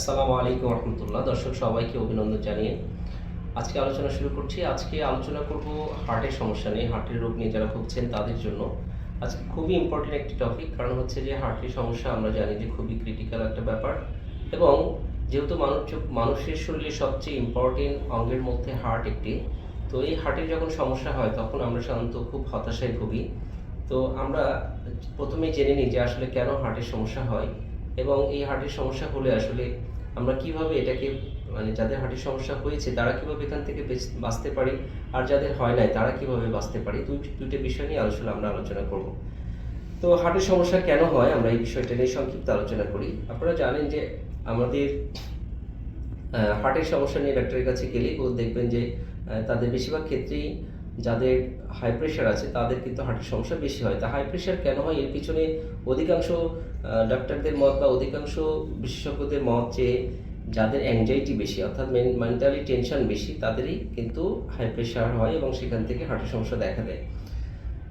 আসসালামু আলাইকুম রহমতুল্লাহ। দর্শক, সবাইকে অভিনন্দন জানিয়ে আজকে আলোচনা শুরু করছি। আজকে আলোচনা করব হার্টের সমস্যা নিয়ে, হার্টের রোগ নিয়ে যারা ভুগছেন তাদের জন্য। আজকে খুবই ইম্পর্টেন্ট একটি টপিক কারণ হচ্ছে যে হার্টের সমস্যা আমরা জানি যে খুবই ক্রিটিক্যাল একটা ব্যাপার। এবং যেহেতু মানুষ মানুষের শরীরে সবচেয়ে ইম্পর্টেন্ট অঙ্গের মধ্যে হার্ট একটি, তো এই হার্টের যখন সমস্যা হয়, তখন আমরা সাধারণত খুব হতাশায় ভুগি। তো আমরা প্রথমে জেনে নিই যে আসলে কেন হার্টের সমস্যা হয়। এবং এই হার্টের সমস্যা হলে আসলে আমরা কীভাবে এটাকে মানে যাদের হার্টের সমস্যা হয়েছে, তারা কীভাবে এখান থেকে বেঁচ- বাঁচতে পারি? আর যাদের হয় নাই, তারা কীভাবে বাঁচতে পারি? দুই, দুইটা বিষয় নিয়ে আলোচনা, আমরা আলোচনা করব। তো হার্টের সমস্যা কেন হয়? আমরা এই বিষয়টা নিয়ে সংক্ষিপ্ত আলোচনা করি। আপনারা জানেন যে আমাদের হার্টের সমস্যা নিয়ে ডাক্তারের কাছে গেলেই ও দেখবেন যে তাদের বেশিরভাগ ক্ষেত্রেই যাদের হাই প্রেশার আছে, তাদের কিন্তু হার্টের সমস্যা বেশি হয়। তা হাই প্রেশার কেন হয়? এর পিছনে অধিকাংশ ডাক্তারদের মত বা অধিকাংশ বিশেষজ্ঞদের মত যে যাদের অ্যাংজাইটি বেশি, অর্থাৎ মেন্টালি টেনশন বেশি, তাদেরই কিন্তু হাই প্রেশার হয় এবং সেখান থেকে হার্টের সমস্যা দেখা দেয়।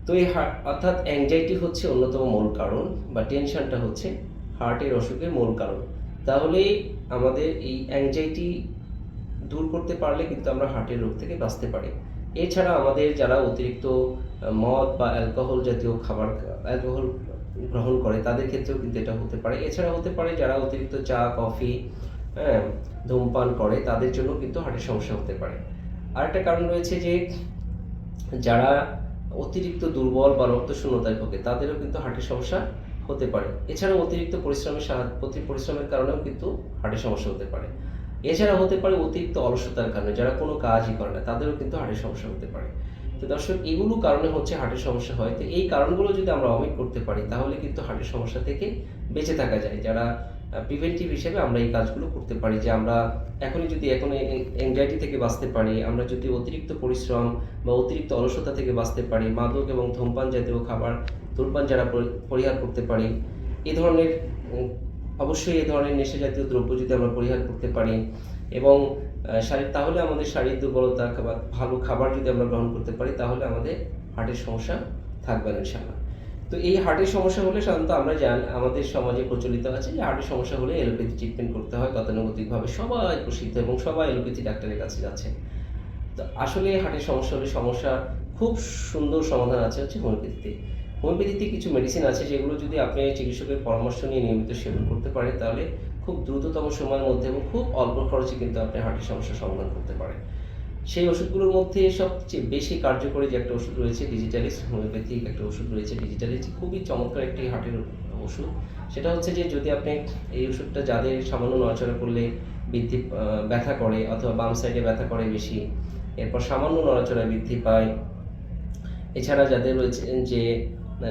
তো এই হার্ট অর্থাৎ অ্যাংজাইটি হচ্ছে অন্যতম মূল কারণ বা টেনশনটা হচ্ছে হার্টের অসুখের মূল কারণ। তাহলে আমাদের এই অ্যাংজাইটি দূর করতে পারলে কিন্তু আমরা হার্টের রোগ থেকে বাঁচতে পারি। এছাড়া আমাদের যারা অতিরিক্ত মদ বা অ্যালকোহল জাতীয় খাবার অ্যালকোহল গ্রহণ করে, তাদের ক্ষেত্রেও কিন্তু এটা হতে পারে। এছাড়া হতে পারে যারা অতিরিক্ত চা, কফি হ্যাঁ ধূমপান করে, তাদের জন্য কিন্তু হার্টের সমস্যা হতে পারে। আরেকটা কারণ রয়েছে যে, যারা অতিরিক্ত দুর্বল বা রক্ত শূন্যতায় ভোগে, তাদেরও কিন্তু হার্টের সমস্যা হতে পারে। এছাড়াও অতিরিক্ত পরিশ্রমের সাহায্য পরিশ্রমের কারণেও কিন্তু হার্টের সমস্যা হতে পারে। এছাড়া হতে পারে অতিরিক্ত অলসতার কারণে যারা কোনো কাজই করে না, তাদেরও কিন্তু হার্টের সমস্যা হতে পারে। তো দর্শক, এগুলো কারণে হচ্ছে হার্টের সমস্যা হয়। তো এই কারণগুলো যদি আমরা অমিট করতে পারি, তাহলে কিন্তু হার্টের সমস্যা থেকে বেঁচে থাকা যায়। যারা প্রিভেন্টিভ হিসেবে আমরা এই কাজগুলো করতে পারি, যে আমরা এখনই যদি এখন অ্যাংজাইটি থেকে বাঁচতে পারি, আমরা যদি অতিরিক্ত পরিশ্রম বা অতিরিক্ত অলসতা থেকে বাঁচতে পারি, মাদক এবং ধূমপান জাতীয় খাবার, ধূমপান যারা পরিহার করতে পারি এই ধরনের অবশ্যই এই ধরনের নেশা জাতীয় দ্রব্য যদি আমরা পরিহার করতে পারি এবং শারীর তাহলে আমাদের শারীরিক দুর্বলতা বা ভালো খাবার যদি আমরা গ্রহণ করতে পারি, তাহলে আমাদের হার্টের সমস্যা থাকবে না ইনশাল্লাহ তো এই হার্টের সমস্যা হলে সাধারণত আমরা জান, আমাদের সমাজে প্রচলিত আছে যে হার্টের সমস্যা হলে এলোপ্যাথি ট্রিটমেন্ট করতে হয় গতানুগতিকভাবে সবাই প্রসিদ্ধ এবং সবাই এলোপ্যাথি ডাক্তারের কাছে যাচ্ছে। তো আসলে হার্টের সমস্যা হলে সমস্যা খুব সুন্দর সমাধান আছে হচ্ছে হোমিওপ্যাথিতে। হোমিওপ্যাথিতে কিছু মেডিসিন আছে যেগুলো যদি আপনি চিকিৎসকের পরামর্শ নিয়ে নিয়মিত সেবন করতে পারেন, তাহলে খুব দ্রুততম সময়ের মধ্যে এবং খুব অল্প খরচে কিন্তু আপনি হার্টের সমস্যার সমাধান করতে পারেন। সেই ওষুধগুলোর মধ্যে সবচেয়ে বেশি কার্যকরী যে একটা ওষুধ রয়েছে ডিজিটালিস হোমিওপ্যাথিক একটা ওষুধ রয়েছে ডিজিটালিস খুবই চমৎকার একটি হার্টের ওষুধ। সেটা হচ্ছে যে যদি আপনি এই ওষুধটা যাদের সামান্য নড়াচড়া করলে বৃদ্ধি ব্যথা করে অথবা বাম সাইডে ব্যথা করে বেশি, এরপর সামান্য নড়াচড়ায় বৃদ্ধি পায়। এছাড়া যাদের রয়েছে যে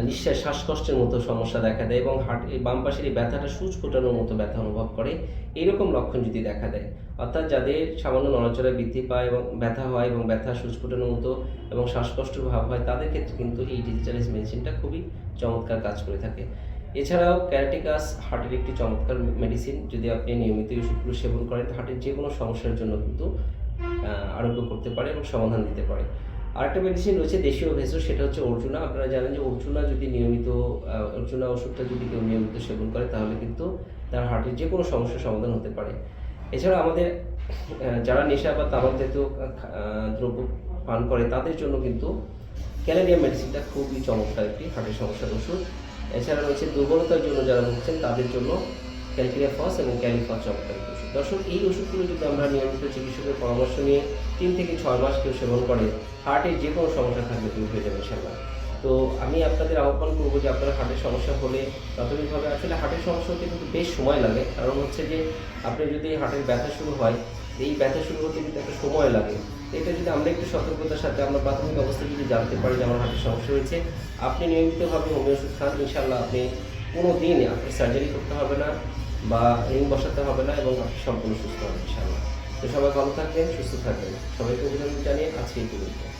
নিঃশ্বাস শ্বাসকষ্টের মতো সমস্যা দেখা দেয় এবং হার্ট বাম পাশের এই ব্যথাটা সূচ ফোটানোর মতো ব্যথা অনুভব করে। এইরকম লক্ষণ যদি দেখা দেয়, অর্থাৎ যাদের সামান্য নড়াচড়া বৃদ্ধি পায় এবং ব্যথা হয় এবং ব্যথা সূচ ফোটানোর মতো এবং শ্বাসকষ্ট ভাব হয়, তাদের ক্ষেত্রে কিন্তু এই ডিজিটালাইজ মেডিসিনটা খুবই চমৎকার কাজ করে থাকে। এছাড়াও ক্যারাটিকাস হার্টের একটি চমৎকার মেডিসিন যদি আপনি নিয়মিত ওষুধগুলো সেবন করেন, হার্টের যে কোনো সমস্যার জন্য কিন্তু আরোগ্য করতে পারে এবং সমাধান দিতে পারে। আরেকটা মেডিসিন রয়েছে দেশীয় ভেষজ, সেটা হচ্ছে অর্জুনা। আপনারা জানেন যে অর্জুনা যদি নিয়মিত অর্জুনা ওষুধটা যদি কেউ নিয়মিত সেবন করে, তাহলে কিন্তু তার হার্টের যে কোনো সমস্যার সমাধান হতে পারে। এছাড়া আমাদের যারা নেশা বা তামাক জাতীয় দ্রব্য পান করে, তাদের জন্য কিন্তু ক্যালেরিয়া মেডিসিনটা খুবই চমৎকার একটি হার্টের সমস্যার ওষুধ। এছাড়া রয়েছে দুর্বলতার জন্য যারা ভুগছেন, তাদের জন্য ক্যালকিরিয়া ফস এবং ক্যালিফস চমৎকার ওষুধ দর্শক, এই ওষুধগুলো যদি আমরা নিয়মিত চিকিৎসকের পরামর্শ নিয়ে তিন থেকে ছয় মাস কেউ সেবন করে, হার্টের যে কোনো সমস্যা থাকলে দূর হয়ে যাবে ইনশাল্লাহ তো আমি আপনাদের আহ্বান করব যে আপনারা হার্টের সমস্যা হলে প্রাথমিকভাবে আসলে হার্টের সমস্যা হতে কিন্তু বেশ সময় লাগে। কারণ হচ্ছে যে, আপনি যদি হার্টের ব্যথা শুরু হয়, এই ব্যথা শুরু হতে কিন্তু একটা সময় লাগে। এটা যদি আমরা একটু সতর্কতার সাথে আমরা প্রাথমিক অবস্থা যদি জানতে পারি যে আমার হার্টের সমস্যা হয়েছে, আপনি নিয়মিতভাবে হোমিও খান। ইনশাল্লাহ আপনি কোনো দিন আপনি সার্জারি করতে হবে না। বা রিং বসাতে হবে না এবং আপনি সম্পূর্ণ সুস্থ হবেন ইনশাল্লাহ তো সবাই ভালো থাকবেন, সুস্থ থাকবেন। সবাইকে অভিনন্দন জানিয়ে আজকে এই পর্যন্ত।